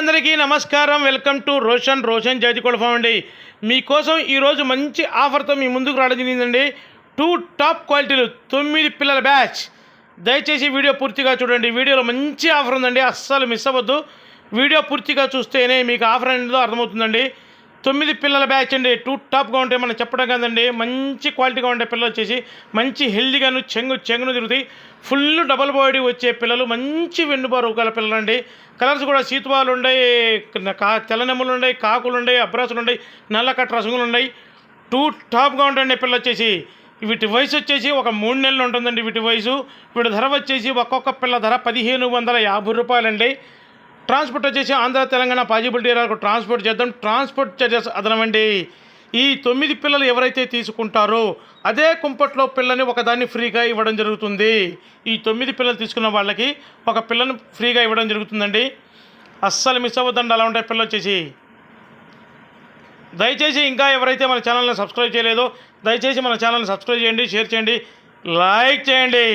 అందరికీ నమస్కారం. Welcome to Roshan. Roshan జాతికోళ్ళ ఫామ్ అండి. మీకోసం ఈరోజు మంచి ఆఫర్తో మీ ముందుకు రావడం జరిగిందండి. టూ టాప్ క్వాలిటీలు తొమ్మిది పిల్లల బ్యాచ్. దయచేసి వీడియో పూర్తిగా చూడండి. వీడియోలో మంచి ఆఫర్ ఉందండి. అస్సలు మిస్ అవ్వద్దు. వీడియో పూర్తిగా చూస్తేనే మీకు ఆఫర్ అనేది అర్థమవుతుందండి. తొమ్మిది పిల్లల బ్యాచ్ అండి. టూ టాప్గా ఉంటాయి మనం చెప్పడం కాదండి. మంచి క్వాలిటీగా ఉండే పిల్లలు వచ్చేసి మంచి హెల్దీగాను చెంగు చెంగును తిరుగుతాయి. ఫుల్ డబల్ బాడీ వచ్చే పిల్లలు మంచి వెన్నుబారు గల పిల్లలు అండి కలర్స్ కూడా సీతువాలు ఉన్నాయి కా తెల్లనెమ్మలు ఉన్నాయి కాకులు ఉన్నాయి అబ్రాసులు ఉన్నాయి నల్ల కట్ట రసములు ఉన్నాయి టూ టాప్గా ఉంటాయండి పిల్లలు వచ్చేసి. వీటి వయసు వచ్చేసి ఒక మూడు నెలలు ఉంటుందండి వీటి వయసు. వీటి ధర వచ్చేసి ఒక్కొక్క పిల్ల ధర పదిహేను వందల యాభై రూపాయలండి. ట్రాన్స్పోర్ట్ వచ్చేసి ఆంధ్ర తెలంగాణ పాజిబిలిటీ ఏరియాలకు ట్రాన్స్పోర్ట్ చేద్దాం. ట్రాన్స్పోర్ట్ చార్జెస్ అదనమండి. ఈ తొమ్మిది పిల్లలు ఎవరైతే తీసుకుంటారో అదే కుంపట్లో పిల్లని ఒకదాన్ని ఫ్రీగా ఇవ్వడం జరుగుతుంది. ఈ తొమ్మిది పిల్లలు తీసుకున్న వాళ్ళకి ఒక పిల్లను ఫ్రీగా ఇవ్వడం జరుగుతుందండి. అస్సలు మిస్ అవ్వద్దండి. అలా ఉంటాయి పిల్లలు వచ్చేసి. దయచేసి ఇంకా ఎవరైతే మన ఛానల్ని సబ్స్క్రైబ్ చేయలేదో దయచేసి మన ఛానల్ని సబ్స్క్రైబ్ చేయండి షేర్ చేయండి లైక్ చేయండి.